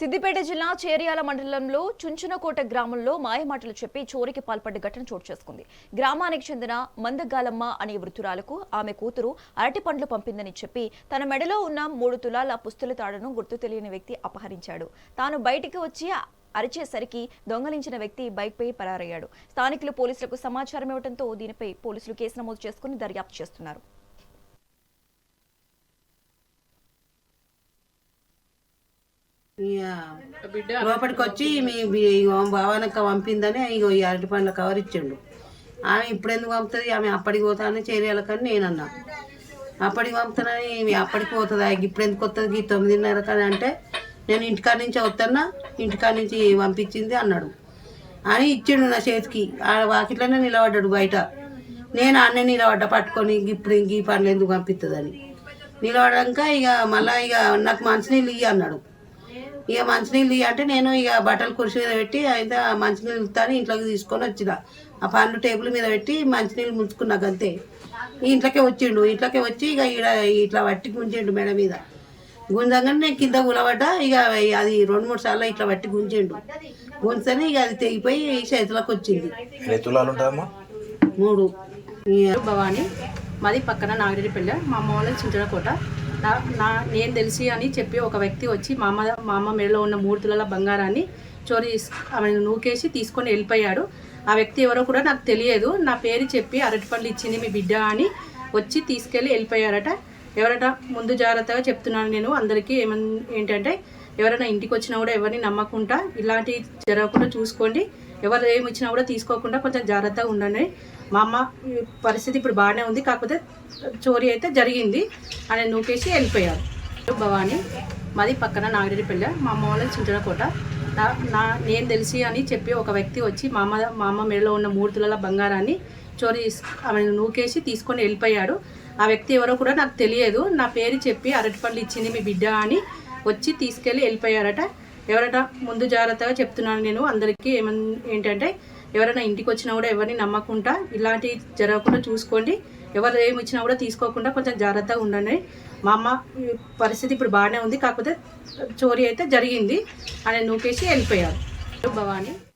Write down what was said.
సిద్దిపేట జిల్లా చేరియాల మండలంలో చుంచునకోట గ్రామంలో మాయమాటలు చెప్పి చోరీకి పాల్పడ్డ ఘటన చోటు చేసుకుంది. గ్రామానికి చెందిన మందగాలమ్మ అనే వృత్తురాలకు ఆమె కూతురు అరటి పండ్లు పంపిందని చెప్పి తన మెడలో ఉన్న మూడు తులాల పుస్తుల తాడును గుర్తు తెలియని వ్యక్తి అపహరించాడు. తాను బయటికి వచ్చి అరిచేసరికి దొంగలించిన వ్యక్తి బైక్పై పరారయ్యాడు. స్థానికులు పోలీసులకు సమాచారం ఇవ్వడంతో దీనిపై పోలీసులు కేసు నమోదు చేసుకుని దర్యాప్తు చేస్తున్నారు. లోపలికి వచ్చి మీ భావనక్క పంపిందని ఇగో ఈ అరటి పండ్ల కవర్ ఇచ్చిండు. ఆమె ఇప్పుడు ఎందుకు పంపుతుంది? ఆమె అప్పటికి పోతానని చేరేయాలకని నేను అన్నా అప్పటికి పంపుతానని ఈమె అప్పటికి పోతుందా? ఇప్పుడు ఎందుకు వస్తుంది ఈ తొమ్మిదిన్నర కానీ అంటే నేను ఇంటికాడ నుంచి వస్తున్నా ఇంటికాడ నుంచి పంపించింది అన్నాడు. అని ఇచ్చిండు నా చేతికి. ఆ వాకిట్లోనే నిలబడ్డాడు బయట. నేను అన్నీ నిలబడ్డా పట్టుకొని ఇప్పుడు ఇంక ఈ పనులు ఎందుకు పంపిస్తుందని నిలబడాక ఇక మళ్ళీ ఇక నాకు మంచినీళ్ళు ఇయ్యి అన్నాడు. ఇక మంచినీళ్ళు అంటే నేను ఇక బట్టలు కుర్చీ మీద పెట్టి అయితే మంచినీళ్ళు ఇస్తాను ఇంట్లోకి తీసుకొని వచ్చిన. ఆ పండ్లు టేబుల్ మీద పెట్టి మంచినీళ్ళు ముంచుకున్నాక అంతే ఇంట్లోకే వచ్చిండు. ఇంట్లోకే వచ్చి ఇక ఈడ ఇట్లా వట్టి గుంజిండు మెడ మీద. గుంజంగానే నేను కింద గులబడ్డా ఇక అది రెండు మూడు సార్లు ఇట్లా వట్టి గుంజిండు. గుంజని ఇక అది తెగిపోయి చేతిలోకి వచ్చింది. మూడు. భవాని మాది పక్కన నాగిరెడ్డిపల్లె. మా అమ్మ వాళ్ళ చింతలకోట నా నా నేను తెలిసి అని చెప్పి ఒక వ్యక్తి వచ్చి మా అమ్మ మా అమ్మ మెడలో ఉన్న మూడు తులాల బంగారాన్ని చోరీ ఆమె నూకేసి తీసుకొని వెళ్ళిపోయాడు. ఆ వ్యక్తి ఎవరో కూడా నాకు తెలియదు. నా పేరు చెప్పి అరటిపళ్ళు ఇచ్చింది మీ బిడ్డ అని వచ్చి తీసుకెళ్ళి వెళ్ళిపోయారట. ఎవరట? ముందు జాగ్రత్తగా చెప్తున్నాను నేను. అందరికీ ఏమన్ ఏంటంటే ఎవరైనా ఇంటికి వచ్చినా కూడా ఎవరిని నమ్మకుండా ఇలాంటి జరగకుండా చూసుకోండి. ఎవరు ఏమి ఇచ్చినా కూడా తీసుకోకుండా కొంచెం జాగ్రత్తగా ఉండండి. మా అమ్మ పరిస్థితి ఇప్పుడు బాగానే ఉంది. కాకపోతే చోరీ అయితే జరిగింది. అని నూకేసి వెళ్ళిపోయారు. భవాని మాది పక్కన నాగిరెడ్డిపల్లె. మా అమ్మ వాళ్ళ చింతలకోట నా నా నేను తెలిసి అని చెప్పి ఒక వ్యక్తి వచ్చి మా అమ్మ మా అమ్మ మెడలో ఉన్న మూడు తులాల బంగారాన్ని చోరీ ఆమె నూకేసి తీసుకొని వెళ్ళిపోయాడు. ఆ వ్యక్తి ఎవరో కూడా నాకు తెలియదు. నా పేరు చెప్పి అరటిపళ్ళు ఇచ్చింది మీ బిడ్డ అని వచ్చి తీసుకెళ్ళి వెళ్ళిపోయారట. ఎవరట? ముందు జాగ్రత్తగా చెప్తున్నాను నేను. అందరికీ ఏమన్ ఏంటంటే ఎవరైనా ఇంటికి వచ్చినా కూడా ఎవరిని నమ్మకుండా ఇలాంటివి జరగకుండా చూసుకోండి. ఎవరు ఏమి ఇచ్చినా కూడా తీసుకోకుండా కొంచెం జాగ్రత్తగా ఉండండి. మా అమ్మ పరిస్థితి ఇప్పుడు బాగానే ఉంది. కాకపోతే చోరీ అయితే జరిగింది అని నూకేసి వెళ్ళిపోయారు. భవానీ.